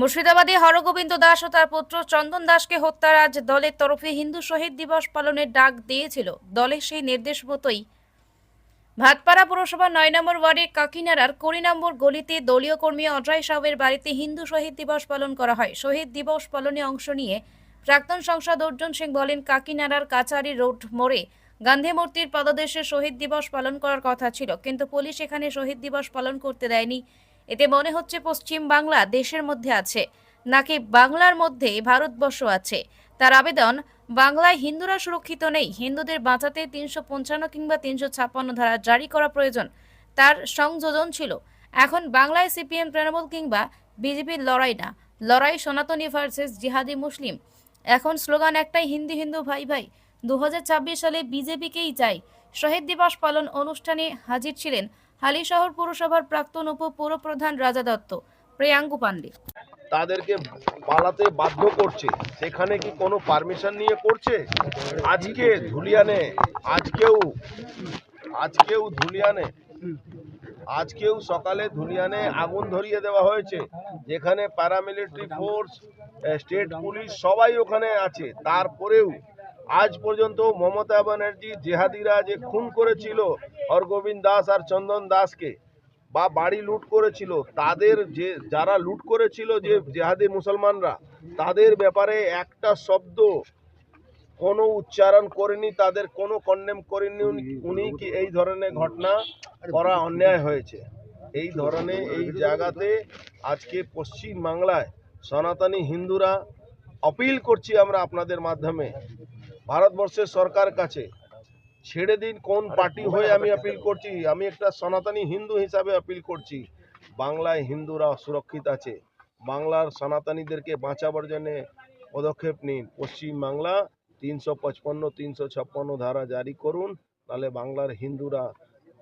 মুর্শিদাবাদে হরগোবিন্দ দাস ও তার পুত্র চন্দন দাসকে হত্যার আজ দলের তরফে হিন্দু শহীদ দিবস পালনের ডাক দিয়েছিল। দলের সেই নির্দেশ মতোই ভাতপাড়া পুরসভার নয় নম্বর ওয়ার্ডের কাকিনাড়ার কুড়ি নম্বর গলিতে দলীয় কর্মী অজয় সাহের বাড়িতে হিন্দু শহীদ দিবস পালন করা হয়। শহীদ দিবস পালনে অংশ নিয়ে প্রাক্তন সংসদ অর্জুন সিং বলেন, কাকিনাড়ার কাচারি রোড মোড়ে গান্ধী মূর্তির পদদেশে শহীদ দিবস পালন করার কথা ছিল, কিন্তু পুলিশ এখানে শহীদ দিবস পালন করতে দেয়নি। এতে মনে হচ্ছে পশ্চিম বাংলা দেশের মধ্যে আছে, নাকি বাংলার মধ্যে ভারতবর্ষ আছে। তার আবেদন, বাংলায় হিন্দুরা সুরক্ষিত নেই, হিন্দুদের বাঁচাতে তিনশো পঞ্চান্ন কিংবা তিনশো ছাপ্পান্ন ধারা জারি করা প্রয়োজন, তার সংযোজন ছিল। এখন বাংলায় সিপিএম তৃণমূল কিংবা বিজেপির লড়াই না, লড়াই সনাতনী ভার্সেস জিহাদি মুসলিম। এখন স্লোগান একটাই, হিন্দি হিন্দু ভাই ভাই। দু হাজার ছাব্বিশ সালে বিজেপিকেই চাই। শহীদ দিবস পালন অনুষ্ঠানে হাজির ছিলেন হালিশহর পৌরসভার প্রাক্তন উপ পুরপ্রধান রাজা দত্ত প্রিয়াঙ্কু পান্ডে তাদেরকে পালাতে বাধ্য করছে। সেখানে কি কোনো পারমিশন নিয়ে করছে? আজকে ধুলিয়ানে, আজকেও আজকেও ধুলিয়ানে, আজকেও সকালে ধুলিয়ানে আগুন ধরিয়ে দেওয়া হয়েছে। যেখানে প্যারামিলিটারি ফোর্স স্টেট পুলিশ সবাই ওখানে আছে। তারপরেও আজ পর্যন্ত মমতা ব্যানার্জি জেহাদিরা যে খুন করেছিল হরগোবিন্দ দাস আর চন্দন দাসকে বা বাড়ি লুট করেছিল, তাদের যে, যারা লুট করেছিল যে জেহাদি মুসলমানরা, তাদের ব্যাপারে একটা শব্দ কোনো উচ্চারণ করেনি, তাদের কোনো কন্ডেম করেনি উনি- কি এই ধরনের ঘটনা করা অন্যায় হয়েছে? এই ধরনের এই জায়গাতে আজকে পশ্চিম বাংলায় সনাতনী হিন্দুরা অপিল করছি আমরা আপনাদের মাধ্যমে। ভারতবর্ষের সরকার কাছে ছেড়ে দিন কোন পার্টি হয়ে আমি আপিল করছি। আমি একটা সনাতনী হিন্দু হিসাবে আপিল করছি। বাংলায় হিন্দুরা সুরক্ষিত আছে। বাংলার সনাতনীদেরকে বাঁচাবার জন্যে পদক্ষেপ নিন। পশ্চিমবাংলা তিনশো পঁচপন্ন তিনশো ছাপ্পান্ন ধারা জারি করুন। তাহলে বাংলার হিন্দুরা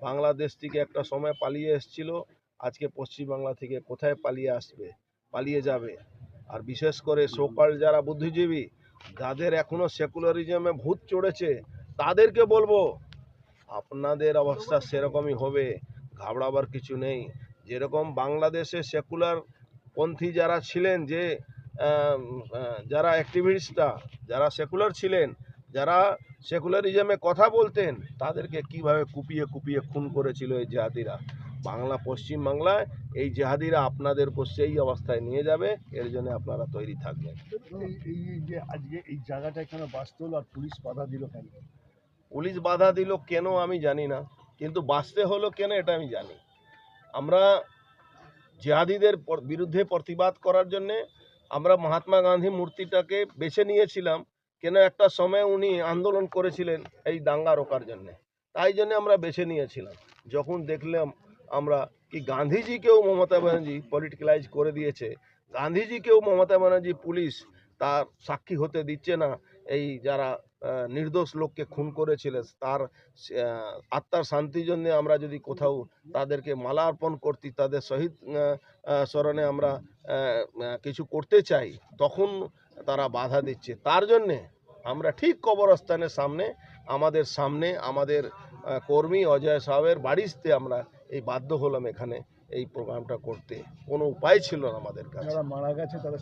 বাংলাদেশ থেকে একটা সময় পালিয়ে এসেছিল। আজকে পশ্চিমবাংলা থেকে কোথায় পালিয়ে আসবে? পালিয়ে যাবে। আর বিশেষ করে সোকাল যারা বুদ্ধিজীবী যাদের এখনও সেকুলারিজমে ভূত চড়েছে তাদেরকে বলব, আপনাদের অবস্থা সেরকমই হবে, ঘাবড়াবার কিছু নেই। যেরকম বাংলাদেশে সেকুলার পন্থী যারা ছিলেন যে যারা অ্যাক্টিভিস্টরা যারা সেকুলার ছিলেন, যারা সেকুলারিজমে কথা বলতেন, তাদেরকে কীভাবে কুপিয়ে কুপিয়ে খুন করেছিল এই জেহাদিরা? বাংলা পশ্চিম বাংলায় এই জেহাদিরা আপনাদের উপর সেই অবস্থায় নিয়ে যাবে, এর জন্য আপনারা তৈরি থাকবেন। এই যে আজকে এই জায়গাটায় কেন বাঁচতে হলো আর পুলিশ বাধা দিল কেন? পুলিশ বাধা দিল কেন আমি জানি না, কিন্তু বাঁচতে হলো কেন এটা আমি জানি। আমরা জেহাদিদের বিরুদ্ধে প্রতিবাদ করার জন্যে আমরা মহাত্মা গান্ধী মূর্তিটাকে বেছে নিয়েছিলাম, কেন একটা সময় উনি আন্দোলন করেছিলেন এই দাঙ্গা রোকার জন্যে। তাই জন্য আমরা বেছে নিয়েছিলাম। যখন দেখলাম আমরা কি গান্ধীজিকেও মমতা ব্যানার্জি পলিটিক্যালাইজ করে দিয়েছে, গান্ধীজিকেও মমতা ব্যানার্জি পুলিশ তার সাক্ষী হতে দিচ্ছে না, এই যারা নির্দোষ লোককে খুন করেছিল তার আত্মার শান্তির জন্য আমরা যদি কোথাও তাদেরকে মালা অর্পণ করতি, তাদের শহীদ স্মরণে আমরা কিছু করতে চাই, তখন তারা বাধা দিচ্ছে। তার জন্যে আমরা ঠিক কবরস্থানের সামনে, আমাদের সামনে, আমাদের কর্মী অজয় সাহেবের বাড়িতে আমরা এই বাধ্য হলাম এখানে এই প্রোগ্রামটা করতে। কোনো উপায় ছিল না আমাদের কাছে। মারা গেছে তারা